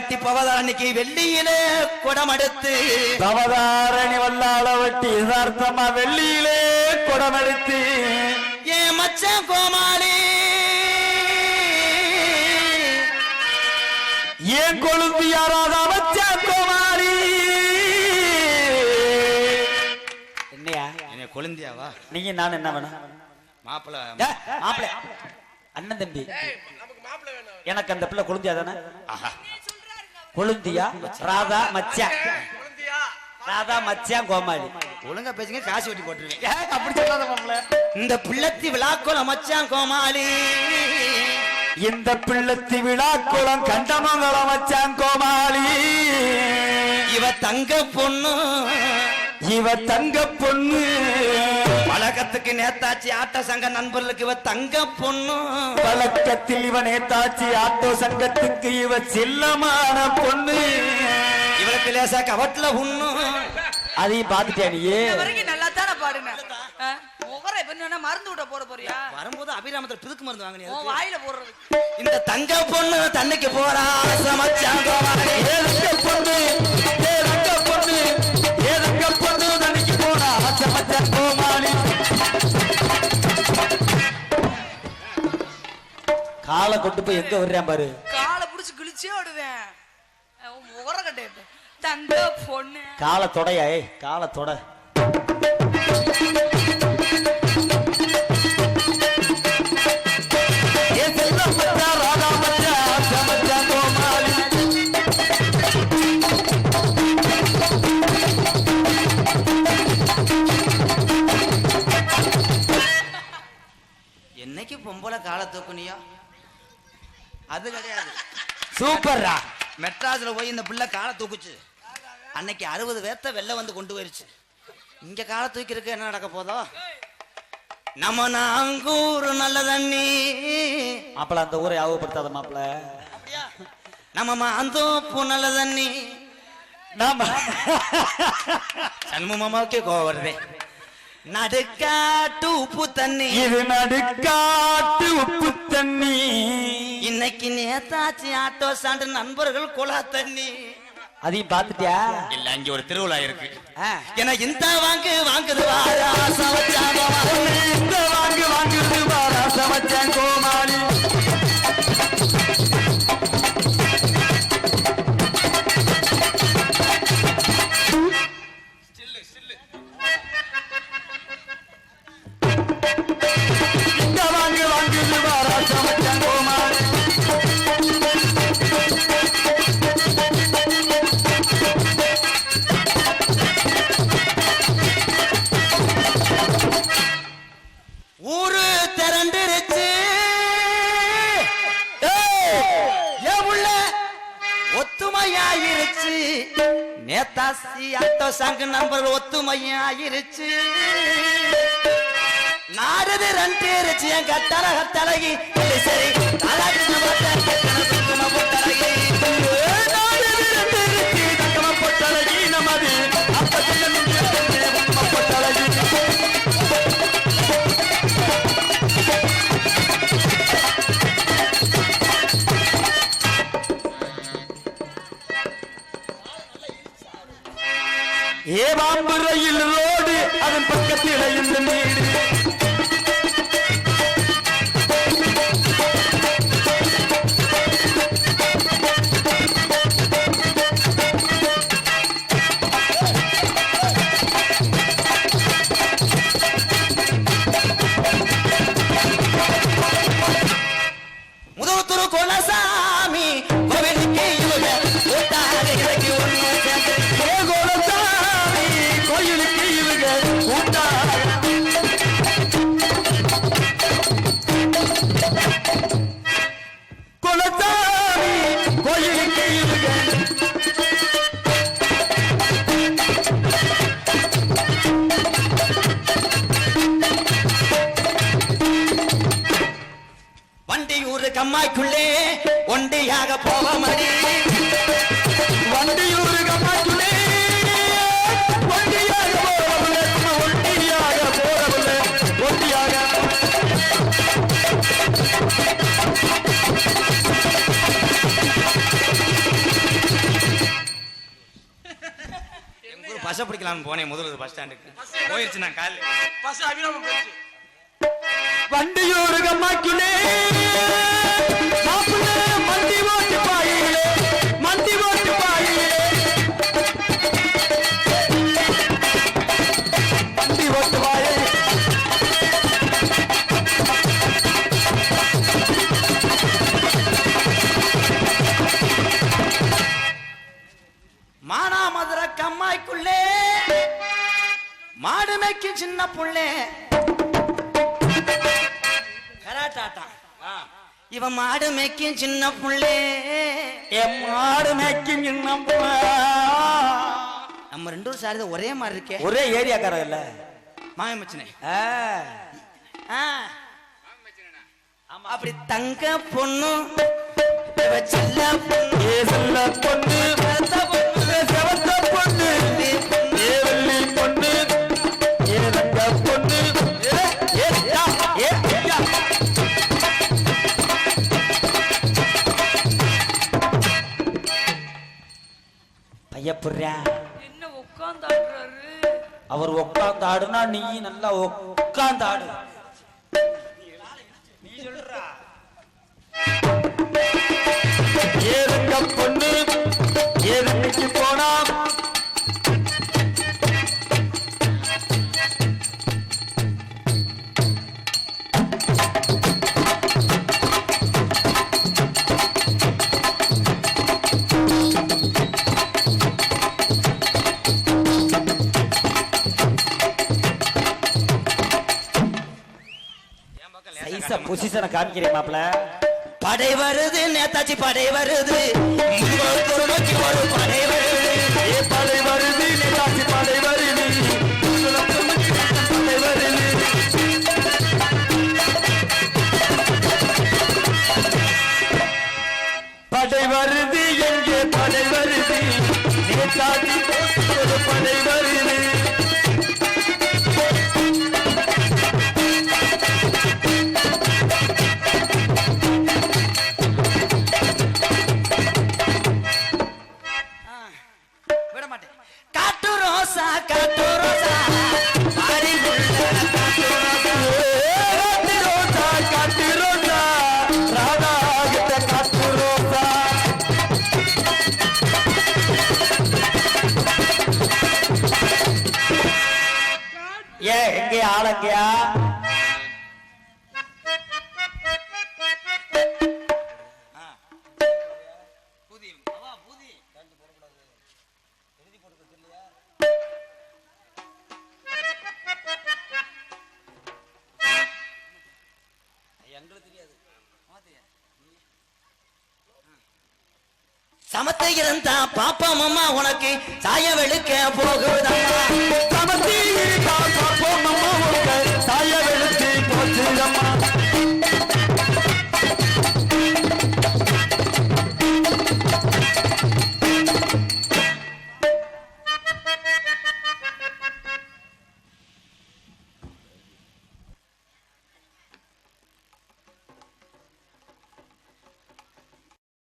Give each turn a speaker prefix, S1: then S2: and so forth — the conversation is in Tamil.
S1: வட்டி பவதாரணிக்கு வெள்ளியிலே குடமெடுத்து.
S2: தவதாரணி வல்லாள வட்டி யதார்த்தமா வெள்ளியிலே குடமெடுத்து.
S1: ஏன் மச்சான் கோமாளி.
S2: ஏன் கொழுந்து யாராவது அமைச்சா கோமாளி. என்னையா?
S1: என்ன கொழுந்தியாவா?
S2: நீங்க நான் என்ன வேணும்?
S1: மாப்பிள்ள
S2: ஏ, மாப்பிள்ளை அண்ணன் தம்பி. எனக்கு அந்த பிள்ளை கொழுந்தியா தானே? கொழுந்தியா? ராதா மச்சா ராதா மச்சா கோமாளி.
S1: ஒழுங்கா பேசுங்க காசு வெட்டி போட்டுருவேன்
S2: அப்படி சொல்லாத
S1: இந்த பிள்ளத்தி விழாக்குளம் மச்சான் கோமாளி.
S2: இந்த பிள்ளத்தி விழாக்குளம் கண்டமங்கலம் மச்சான் கோமாளி.
S1: இவ தங்க பொண்ணு.
S2: இவ தங்க பொண்ணு.
S1: பழக்கத்துக்கு நேத்தாச்சி ஆட்ட சங்க நண்பர்களுக்கு இவ தங்க பொண்ணு.
S2: பழக்கத்தில் இவ நேதாச்சி ஆட்டோ சங்கத்துக்கு இவ செல்லமான பொண்ணு.
S1: இவளுக்கு லேசா கவட்ல உண்ணு.
S2: அதையும் பாத்துட்டியா
S3: வரைக்கும் நல்லா தானே பாடுன முகர இப்ப என்ன மருந்து விட போட போறியா?
S1: வரும்போது அபிராமத்தில் பிதுக்கு மருந்து வாங்கினியா
S3: வாயில போடுறது.
S1: இந்த தங்க பொண்ணு தண்ணிக்கு போறா
S2: பொண்ணு? பொண்ணு? கொண்டு போய் எங்க வர்றேன் பாரு.
S3: காலை புடிச்சு கிழிச்சே விடுவேன். முகர கட்டை தங்க பொண்ணு.
S2: காலை தொடையா ஏய் காலை தொட.
S1: என்னைக்கு பொம்பளை காலை தூக்குனியோ? அது கிடையாது.
S2: சூப்பர்ரா.
S1: மெட்ராஸ்ல போய் இந்த பிள்ளை காலை தூக்குச்சு. அன்னைக்கு அறுபது பேர்த்த வெளில வந்து கொண்டு போயிருச்சு. இங்க காலை தூக்கிறதுக்கு என்ன நடக்க போதோ? நம்ம நாங்கூர் நல்ல தண்ணி.
S2: மாப்பிள அந்த ஊரை யாவப்படுத்தாத மாப்பிள.
S1: நம்ம மாந்தோப்பு நல்ல தண்ணி.
S2: நாம
S1: சண்மு மாமாவுக்கே கோவம் வருதே. நடுக்காட்டு உப்பு தண்ணி.
S2: இது நடுக்காட்டு உப்பு தண்ணி.
S1: இன்னைக்கு நேதாச்சி ஆட்டோ சாண்டு நண்பர்கள் குழா தண்ணி.
S2: அதையும் பாத்துட்டியா?
S1: இல்ல அங்க ஒரு திருவிழா இருக்கு. ஏன்னா இந்த வாங்கு வாங்குது வாரா
S2: இந்த வாங்கு வாங்குறது பாரா சமச்சேன் கோமாளி.
S1: ஆயிருச்சு நேதாசி ஆட்டோ சங்க நம்பர் ஒத்துமையாயிருச்சு நாரது ரெண்டு என் கட்டழக
S2: தலகி சரி ஏவாம்பு ரயில் ரோடு அதன் பக்கத்தில் இருந்து
S1: நீடு கம்மாய்க்குள்ளே ஒண்டியாக போவமடி
S2: வண்டியூர் கம்மாய்க்குள்ளே ஒண்டியாக போறவில்லை ஒண்டியாக போறவில்லை ஒண்டியாக.
S1: பசை பிடிக்கலாம்னு போனேன் முதல்ல பஸ் ஸ்டாண்டுக்கு. போயிருச்சு நான் காலையில் சின்ன புள்ளே. கராட்டாட்டா இவன் மாடு மேய்க்கும் சின்ன புள்ளே.
S2: என் மாடு மேய்க்கும் இன்னும்
S1: நம்ம ரெண்டு பேரும் சாரதி ஒரே மாதிரி இருக்கே.
S2: ஒரே ஏரியாக்காரன் இல்ல.
S1: மாய மச்சனே.
S2: ஆ.
S1: ஆ. அப்படி தங்க செல்ல பொண்ணு.
S2: பையப்புடுறா.
S3: என்ன உட்காந்தாடுறாரு
S2: அவர் உட்காந்து ஆடுனா நீ நல்லா உட்காந்து ஆடு சைஸா பொசிஷனை காமிக்கிறேன் மாப்பிள.
S1: படை வருது நேதாஜி படை வருது. படை வருது.
S2: ஆளங்கயா
S1: சமத்தை இருந்தா பாப்பா மாமா உனக்கு சாய வெளுக்க போகுதம்மா
S2: சமத்தி